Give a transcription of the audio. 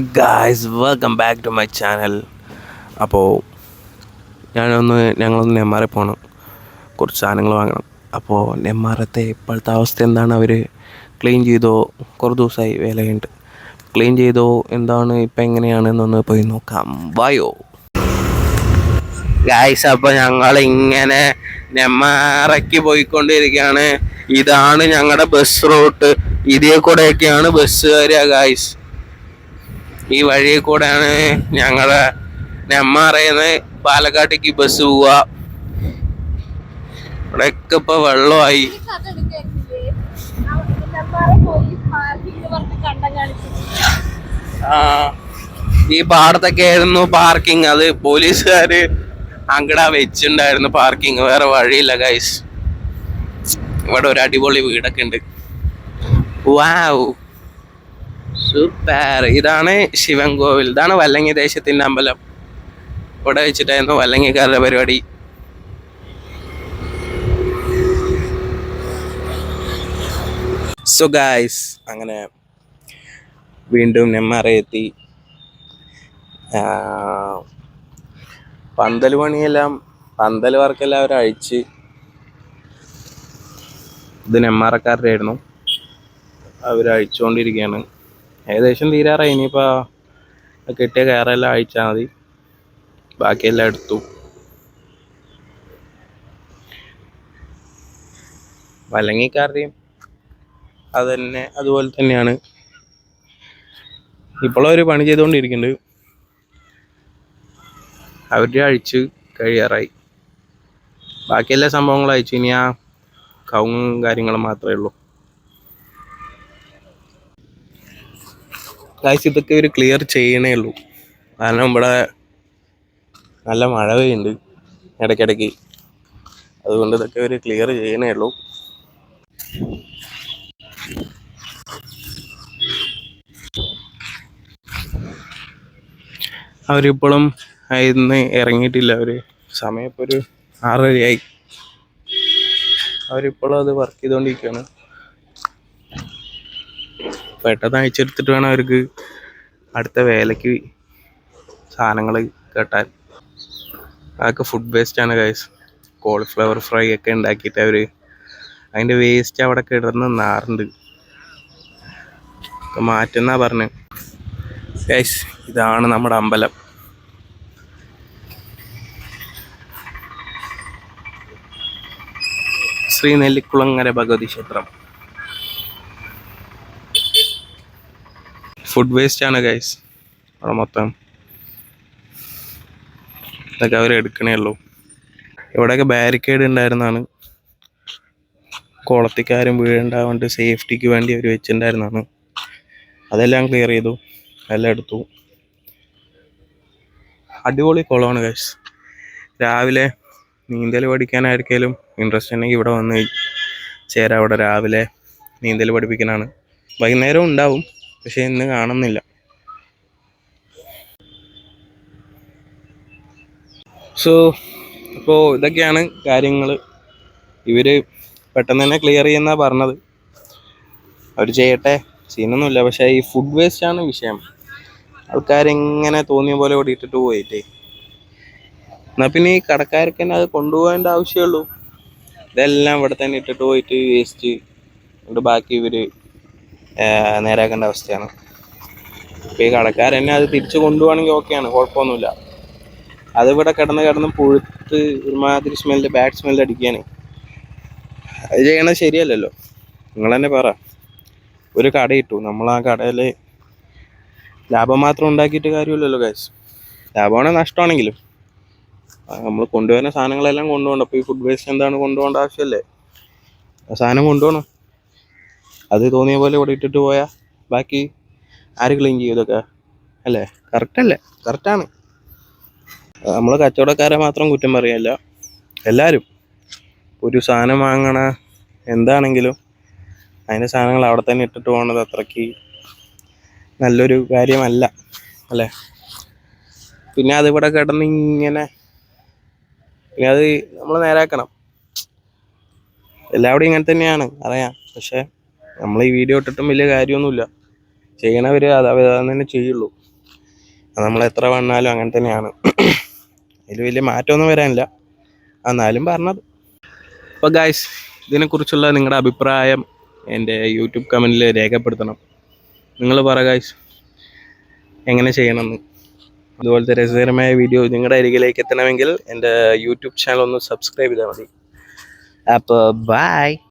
Guys welcome back to my channel അപ്പോൾ ഞാനൊന്ന് ഞങ്ങളൊന്ന് നെമ്മാറെ പോകണം കുറച്ച് സാധനങ്ങൾ വാങ്ങണം. അപ്പോൾ നെമ്മാറത്തെ ഇപ്പോഴത്തെ അവസ്ഥ എന്താണ് അവർ ക്ലീൻ ചെയ്തോ? കുറേ ദിവസമായി വേല കഴിഞ്ഞിട്ട് ക്ലീൻ ചെയ്തോ? എന്താണ് ഇപ്പം എങ്ങനെയാണെന്നൊന്ന് പോയി നോക്കാം. വായോ. ഗായ്സ് അപ്പോൾ ഞങ്ങൾ ഇങ്ങനെ നെമ്മാറയ്ക്ക് പോയിക്കൊണ്ടിരിക്കുകയാണ്. ഇതാണ് ഞങ്ങളുടെ ബസ് റൂട്ട് ഇതേ കൂടെയൊക്കെയാണ് ബസ് വരിക ഗായ്സ് ഈ വഴിയിൽ കൂടെയാണ് ഞങ്ങളെ നെമ്മാറയിന്ന് പാലക്കാട്ടേക്ക് ബസ് പോവുക. ഇവിടെയൊക്കെ ഇപ്പൊ വെള്ളമായി. ആ ഈ പാടത്തൊക്കെ ആയിരുന്നു പാർക്കിംഗ് അത് പോലീസുകാര് അങ്ങട വെച്ചിണ്ടായിരുന്നു പാർക്കിംഗ് വേറെ വഴിയില്ല ഗൈസ് ഇവിടെ ഒരു അടിപൊളി വീടൊക്കെ ഉണ്ട്. വാവ് സൂപ്പർ ഇതാണ് ശിവൻകോവിൽ ഇതാണ് വല്ലങ്ങി ദേശത്തിന്റെ അമ്പലം. ഇവിടെ വെച്ചിട്ടായിരുന്നു വല്ലങ്ങിക്കാരുടെ പരിപാടി. സോ ഗായ്സ് അങ്ങനെ വീണ്ടും നെമ്മാറയെത്തി പന്തൽ പണിയെല്ലാം പന്തൽ വർക്കെല്ലാം അവർ അഴിച്ച്. ഇത് നെമ്മാറക്കാരുടെ ആയിരുന്നു. അവരഴിച്ചുകൊണ്ടിരിക്കുകയാണ് ഏകദേശം തീരാറായി. ഇനിയിപ്പോൾ കിട്ടിയ കയറെല്ലാം അഴിച്ചാൽ മതി. ബാക്കിയെല്ലാം എടുത്തു. വലങ്ങിക്കാരുടെയും അത് തന്നെ അതുപോലെ തന്നെയാണ്. ഇപ്പോഴും അവർ പണി ചെയ്തുകൊണ്ടിരിക്കുന്നുണ്ട് അവരുടെ അഴിച്ച് കഴിയാറായി. ബാക്കി എല്ലാ സംഭവങ്ങളും അയച്ചു ഇനി ആ കവുങ്ങും കാര്യങ്ങളും മാത്രമേ ഉള്ളൂ. ഗായ്സ് ഇതൊക്കെ ഒരു ക്ലിയർ ചെയ്യണേ ഉള്ളൂ. കാരണം ഇവിടെ നല്ല മഴ പെയ്യുന്നുണ്ട് ഇടയ്ക്കിടയ്ക്ക്. അതുകൊണ്ട് ഇതൊക്കെ ഒരു ക്ലിയർ ചെയ്യണേ ഉള്ളൂ. അവരിപ്പോഴും ഇന്ന് ഇറങ്ങിയിട്ടില്ല അവർ സമയം ഒരു ആറരയായി. അവരിപ്പോഴും അത് വർക്ക് ചെയ്തുകൊണ്ടിരിക്കുകയാണ് പെട്ടെന്ന് അയച്ചെടുത്തിട്ട് വേണം അവർക്ക് അടുത്ത വേലയ്ക്ക് സാധനങ്ങൾ കെട്ടാൻ അതൊക്കെ ഫുഡ് വേസ്റ്റ് ആണ് ഗൈസ് കോളിഫ്ലവർ ഫ്രൈ ഒക്കെ ഉണ്ടാക്കിയിട്ട് അവർ അതിന്റെ വേസ്റ്റ് അവിടെ കിടന്ന് നാറുണ്ട് ഒക്കെ മാറ്റുന്നാ പറഞ്ഞു. ഗൈസ് ഇതാണ് നമ്മുടെ അമ്പലം. ശ്രീ നെല്ലിക്കുളങ്ങര ഭഗവതി ക്ഷേത്രം. ഫുഡ് വേസ്റ്റ് ആണ് ഗൈസ് അവിടെ മൊത്തം ഇതൊക്കെ അവർ എടുക്കണേ ഉള്ളൂ. ഇവിടെയൊക്കെ ബാരിക്കേഡ് ഉണ്ടായിരുന്നാണ്. കുളത്തിക്കാരും വീഴുണ്ടാവേണ്ട സേഫ്റ്റിക്ക് വേണ്ടി അവർ വെച്ചിട്ടുണ്ടായിരുന്നാണ്. അതെല്ലാം ക്ലിയർ ചെയ്തു. എല്ലാം എടുത്തു. അടിപൊളി കുളമാണ് ഗൈസ് രാവിലെ നീന്തൽ പഠിക്കാനായിരിക്കലും ഇൻട്രസ്റ്റ് ഉണ്ടെങ്കിൽ ഇവിടെ വന്ന് ചേരാം. അവിടെ രാവിലെ നീന്തൽ പഠിപ്പിക്കാനാണ് വൈകുന്നേരം ഉണ്ടാവും. പക്ഷെ ഇന്ന് കാണുന്നില്ല. സോ അപ്പോൾ ഇതൊക്കെയാണ് കാര്യങ്ങൾ ഇവർ പെട്ടെന്ന് തന്നെ ക്ലിയർ ചെയ്യുന്ന പറഞ്ഞത്. അവർ ചെയ്യട്ടെ സീനൊന്നുമില്ല പക്ഷേ ഈ ഫുഡ് വേസ്റ്റ് ആണ് വിഷയം. ആൾക്കാരെങ്ങനെ തോന്നിയ പോലെ ഓടിയിട്ടിട്ട് പോയിട്ടേ. എന്നാൽ പിന്നെ ഈ കടക്കാർക്ക് തന്നെ അത് കൊണ്ടുപോകേണ്ട ആവശ്യമുള്ളൂ. ഇതെല്ലാം ഇവിടെ തന്നെ ഇട്ടിട്ട് പോയിട്ട് വേസ്റ്റ് ഇവിടെ ബാക്കി ഇവർ നേരാക്കേണ്ട അവസ്ഥയാണ്. ഇപ്പോൾ ഈ കടക്കാർ തന്നെ അത് തിരിച്ച് കൊണ്ടുപോകണമെങ്കിൽ ഓക്കെയാണ് കുഴപ്പമൊന്നുമില്ല. അതിവിടെ കിടന്ന് കിടന്ന് പുഴുത്ത് ഒരുമാതിരി സ്മെല്ല് ബാഡ് സ്മെല്ല് അടിക്കുകയാണ് അത് ചെയ്യണത് ശരിയല്ലല്ലോ. നിങ്ങൾ തന്നെ പറ. ഒരു കട ഇട്ടു. നമ്മൾ ആ കടയിൽ ലാഭം മാത്രം ഉണ്ടാക്കിയിട്ട് കാര്യമില്ലല്ലോ ഗൈസ് ലാഭമാണെങ്കിൽ നഷ്ടമാണെങ്കിലും. നമ്മൾ കൊണ്ടുപോകുന്ന സാധനങ്ങളെല്ലാം കൊണ്ടുപോകണം അപ്പോൾ ഈ ഫുഡ് വേസ്റ്റ് എന്താണ് കൊണ്ടുപോകേണ്ട ആവശ്യമല്ലേ? സാധനം കൊണ്ടുപോകണം. അത് തോന്നിയ പോലെ ഇവിടെ ഇട്ടിട്ട് പോയാൽ ബാക്കി ആര് ക്ലീൻ ചെയ്യും ഇതൊക്കെ അല്ലേ? കറക്റ്റല്ലേ കറക്റ്റാണ് നമ്മൾ കച്ചവടക്കാരെ മാത്രം കുറ്റം പറയല്ല എല്ലാവരും ഒരു സാധനം വാങ്ങണ എന്താണെങ്കിലും അതിന്റെ സാധനങ്ങൾ അവിടെ തന്നെ ഇട്ടിട്ട് പോകുന്നത് അത്രയ്ക്ക് നല്ലൊരു കാര്യമല്ല അല്ലേ? പിന്നെ അതിവിടെ കിടന്ന് ഇങ്ങനെ പിന്നെ അത് നമ്മൾ നേരാക്കണം. എല്ലാവിടെയും ഇങ്ങനെ തന്നെയാണ് അറിയാം. പക്ഷെ നമ്മൾ ഈ വീഡിയോ ഇട്ടിട്ടും വലിയ കാര്യമൊന്നുമില്ല. ചെയ്യണവർ അത് അവർ തന്നെ ചെയ്യുള്ളൂ. നമ്മൾ എത്ര വന്നാലും അങ്ങനെ തന്നെയാണ്. അതിൽ വലിയ മാറ്റമൊന്നും വരാനില്ല. എന്നാലും പറഞ്ഞത്. അപ്പോൾ ഗായ്സ് ഇതിനെക്കുറിച്ചുള്ള നിങ്ങളുടെ അഭിപ്രായം എന്റെ യൂട്യൂബ് കമന്റിൽ രേഖപ്പെടുത്തണം. നിങ്ങൾ പറ ഗായ്സ് എങ്ങനെ ചെയ്യണമെന്ന്. അതുപോലത്തെ രസകരമായ വീഡിയോ നിങ്ങളുടെ അരികിലേക്ക് എത്തണമെങ്കിൽ എന്റെ യൂട്യൂബ് ചാനൽ ഒന്ന് സബ്സ്ക്രൈബ് ചെയ്താൽ മതി. അപ്പോൾ ബൈ